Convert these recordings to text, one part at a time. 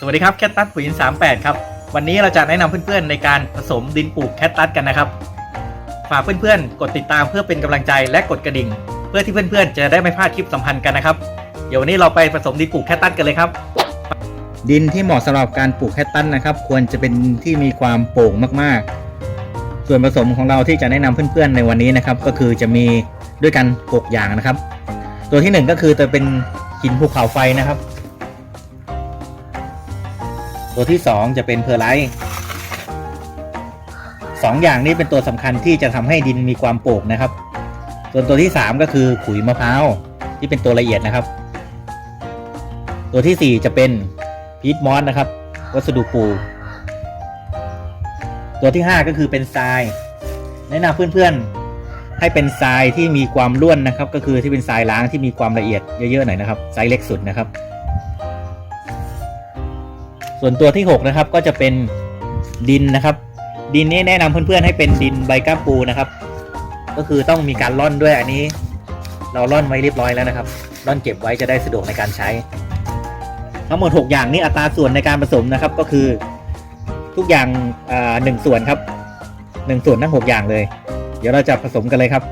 สวัสดีครับแคตตัสปุ๋ยอิน38 ครับ วันนี้เราจะแนะนำเพื่อนๆในการผสมดินปลูกแคตตัสกันนะครับฝากเพื่อนๆ กดติดตามเพื่อเป็นกำลังใจและกดกระดิ่ง เพื่อที่เพื่อนๆ จะได้ไม่พลาดคลิปสัมพันธ์กันนะครับ เดี๋ยววันนี้เราไปผสมดินปลูกแคตตัสกันเลยครับ ดินที่เหมาะสำหรับการปลูกแคตตัสนะครับ ควรจะเป็นที่มีความโป่งมากๆ ส่วนผสมของเราที่จะแนะนำเพื่อนๆในวันนี้นะครับ ก็คือจะมีด้วยกัน6อย่างนะครับ ตัวที่ 1 ก็คือจะเป็นหินภูเขาไฟนะครับ ตัวที่ 2 จะเป็นเพอร์ไลท์สองอย่างนี้เป็นตัวสำคัญที่จะทำให้ดินมีความโป่งนะครับ ส่วนตัวที่ 3 ก็คือขุยมะพร้าวที่เป็นตัวละเอียดนะครับ ตัวที่ 4 จะเป็นพีทมอสนะครับ วัสดุปู ตัวที่ 5 ก็คือเป็นทราย แนะนำเพื่อนๆ ให้เป็นทรายที่มีความร่วนนะครับ ก็คือที่เป็นทรายล้างที่มีความละเอียดเยอะๆหน่อยนะครับไซส์เล็กสุดนะครับ ส่วนตัวที่ 6 นะครับก็จะเป็นดินนะครับ ดินนี้แนะนำเพื่อนๆให้เป็นดินใบก้ามปูนะครับ ก็คือต้องมีการร่อนด้วยอันนี้ เราร่อนไว้เรียบร้อยแล้วนะครับ ร่อนเก็บไว้จะได้สะดวกในการใช้ ทั้งหมด 6 อย่างนี้อัตราส่วนในการผสมนะครับก็คือทุกอย่างอ่าหนึ่งส่วนครับหนึ่งส่วนทั้งหกอย่างเลย เดี๋ยวเราจะผสมกันเลยครับ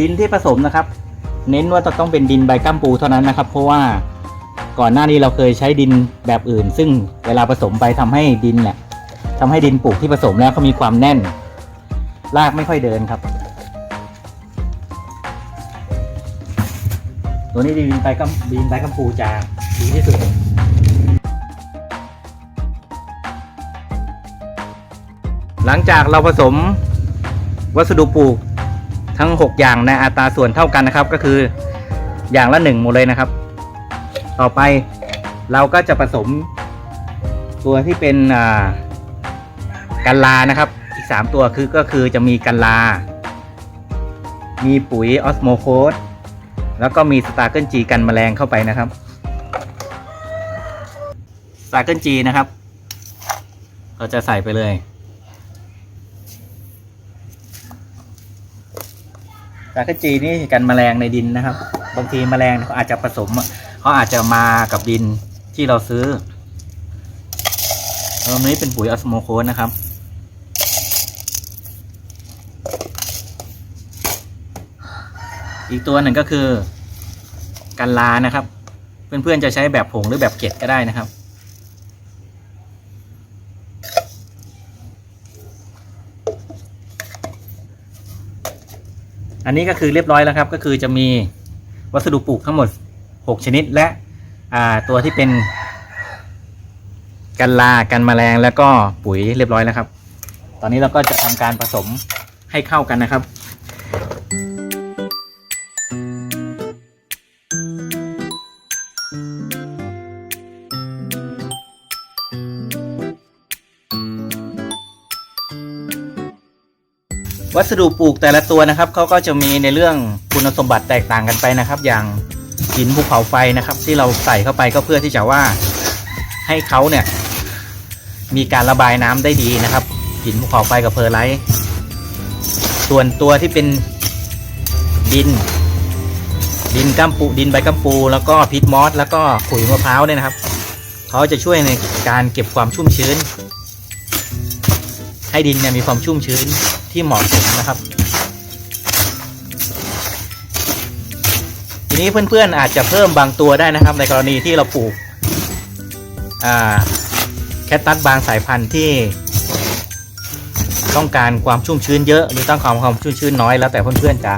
ดินที่ผสมนะครับ เน้นว่าจะต้องเป็นดินใบกัมปูเท่านั้นนะครับ เพราะว่าก่อนหน้านี้เราเคยใช้ดินแบบอื่น ซึ่งเวลาผสมไปทำให้ดินเนี่ยทำให้ดินปลูกที่ผสมแล้วเขามีความแน่น รากไม่ค่อยเดินครับ ตัวนี้ดินใบกัมดินใบกัมปูจะดีที่สุดหลังจากเราผสมวัสดุปลูก ทั้ง 6 อย่างในอัตราส่วนเท่ากันนะครับ ก็คืออย่างละหนึ่งหมดเลยนะครับ ต่อไปเราก็จะผสมตัวที่เป็นกันลานะครับ อีก 3 ตัวคือก็คือจะมีกันลา มีปุ๋ยออสโมโคสแล้วก็มีสตาร์เกิลจีกันแมลงเข้าไปนะครับสตาร์เกิลจีนะครับ เราจะใส่ไปเลย สารคจีนี่กันแมลงในดินนะครับ บางทีแมลงเขาอาจจะผสมเขาอาจจะมากับดินที่เราซื้อตัวนี้เป็นปุ๋ยออสโมโคสนะครับอีกตัวหนึ่งก็คือกันลานะครับ เพื่อนๆจะใช้แบบผงหรือแบบเกล็ดก็ได้นะครับ อันนี้ก็คือเรียบร้อยแล้วครับ ก็คือจะมีวัสดุปลูกทั้งหมด 6 ชนิดและอ่าตัวที่เป็นกันลากันแมลงแล้วก็ปุ๋ยเรียบร้อยแล้วครับ ตอนนี้เราก็จะทำการผสมให้เข้ากันนะครับ วัสดุปลูกแต่ละตัวนะครับเขาก็จะมีในเรื่องคุณสมบัติแตกต่างกันไปนะครับ อย่างหินภูเขาไฟนะครับ ที่เราใส่เข้าไปก็เพื่อที่จะว่าให้เขาเนี่ย มีการระบายน้ำได้ดีนะครับ หินภูเขาไฟกับเพอร์ไลท์ส่วนตัวที่เป็นดิน ดินกัมปูดินใบกัมปู แล้วก็พิษมอสแล้วก็ขุยมะพร้าวเนี่ยนะครับเขาจะช่วยในการเก็บความชุ่มชื้น ให้ดินเนี่ยมีความชุ่มชื้น ที่เหมาะสมนะครับ ทีนี้เพื่อนๆอาจจะเพิ่มบางตัวได้นะครับ ในกรณีที่เราปลูกแคตตัสบางสายพันธุ์ที่ ต้องการความชุ่มชื้นเยอะ หรือต้องการความชุ่มชื้นน้อยแล้วแต่เพื่อนๆจะ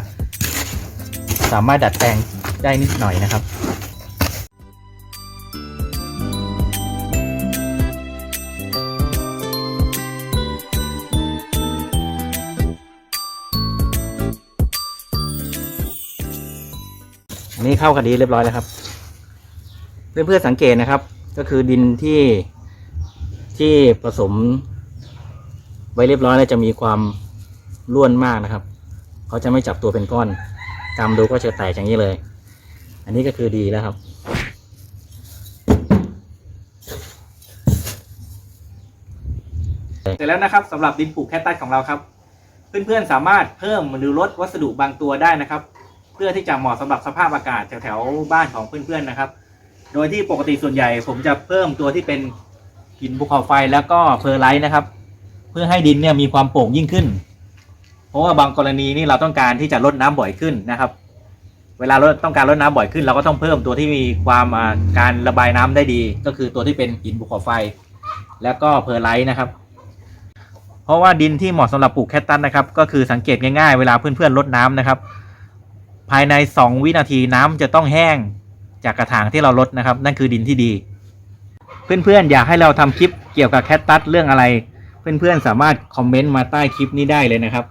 สามารถดัดแปลงได้นิดหน่อยนะครับ นี้เข้ากันดีเรียบร้อยแล้วครับเพื่อนเพื่อนๆสังเกตนะครับ ก็คือดินที่ที่ผสม ไว้เรียบร้อยแล้วจะมีความร่วนมากนะครับเขาจะไม่จับตัวเป็นก้อนกำดูก็จะแตกอย่างนี้เลย อันนี้ก็คือดีแล้วครับเสร็จแล้วนะครับสำหรับดินปลูกแคตตัสของเราครับ เพื่อนๆสามารถเพิ่มหรือลดวัสดุบางตัวได้นะครับ พื่อที่จะเหมาะสำหรับสภาพอากาศแถวๆบ้านของเพื่อนๆนะครับ โดยที่ปกติส่วนใหญ่ผมจะเพิ่มตัวที่เป็นหินภูเขาไฟแล้วก็เพอร์ไลท์นะครับ เพื่อให้ดินเนี่ยมีความโป่งยิ่งขึ้น เพราะว่าบางกรณีนี่เราต้องการที่จะลดน้ำบ่อยขึ้นนะครับ เวลาเราต้องการลดน้ำบ่อยขึ้น เราก็ต้องเพิ่มตัวที่มีความการระบายน้ำได้ดี ก็คือตัวที่เป็นหินภูเขาไฟ แล้วก็เพอร์ไลท์นะครับ เพราะว่าดินที่เหมาะสำหรับปลูกแคตตัสนะครับ ก็คือสังเกตง่ายๆ เวลาเพื่อนๆลดน้ำนะครับ ภายใน 2 วินาทีน้ำจะต้องแห้งจากกระถางที่เราลดนะครับ นั่นคือดินที่ดี เพื่อนๆ อยากให้เราทำคลิปเกี่ยวกับแคตตัสเรื่องอะไร เพื่อนๆ สามารถคอมเมนต์มาใต้คลิปนี้ได้เลยนะครับ